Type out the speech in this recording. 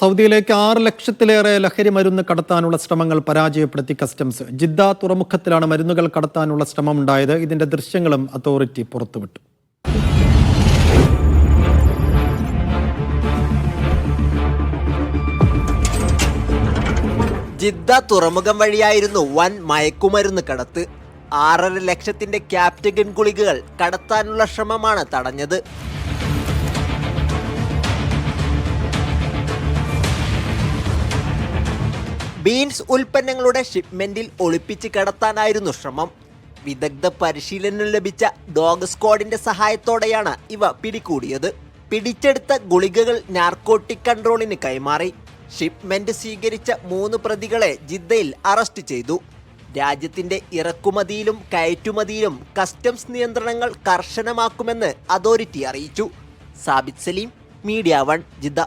സൗദിയിലേക്ക് ആറ് ലക്ഷത്തിലേറെ ലഹരി മരുന്ന് കടത്താനുള്ള ശ്രമങ്ങൾ പരാജയപ്പെടുത്തി കസ്റ്റംസ്. ജിദ്ദ തുറമുഖത്തിലാണ് മരുന്നുകൾ കടത്താനുള്ള ശ്രമം ഉണ്ടായത് ഇതിന്റെ ദൃശ്യങ്ങളും അതോറിറ്റി പുറത്തുവിട്ടു. ജിദ്ദ തുറമുഖം വഴിയായിരുന്നു വൻ മയക്കുമരുന്ന് കടത്ത്. ആറര ലക്ഷത്തിന്റെ ക്യാപ്റ്റഗൻ ഗുളികകൾ കടത്താനുള്ള ശ്രമമാണ് തടഞ്ഞത്. ബീൻസ് ഉൽപ്പന്നങ്ങളുടെ ഷിപ്മെന്റിൽ ഒളിപ്പിച്ച് കടത്താനായിരുന്നു ശ്രമം. വിദഗ്ധ പരിശീലനം ലഭിച്ച ഡോഗ് സ്ക്വാഡിന്റെ സഹായത്തോടെയാണ് ഇവ പിടികൂടിയത്. പിടിച്ചെടുത്ത ഗുളികകൾ നാർക്കോട്ടിക് കൺട്രോളിന് കൈമാറി. ഷിപ്മെന്റ് സ്വീകരിച്ച മൂന്ന് പ്രതികളെ ജിദ്ദയിൽ അറസ്റ്റ് ചെയ്തു. രാജ്യത്തിന്റെ ഇറക്കുമതിയിലും കയറ്റുമതിയിലും കസ്റ്റംസ് നിയന്ത്രണങ്ങൾ കർശനമാക്കുമെന്ന് അതോറിറ്റി അറിയിച്ചു. Sabith Saleem media one Jeddah.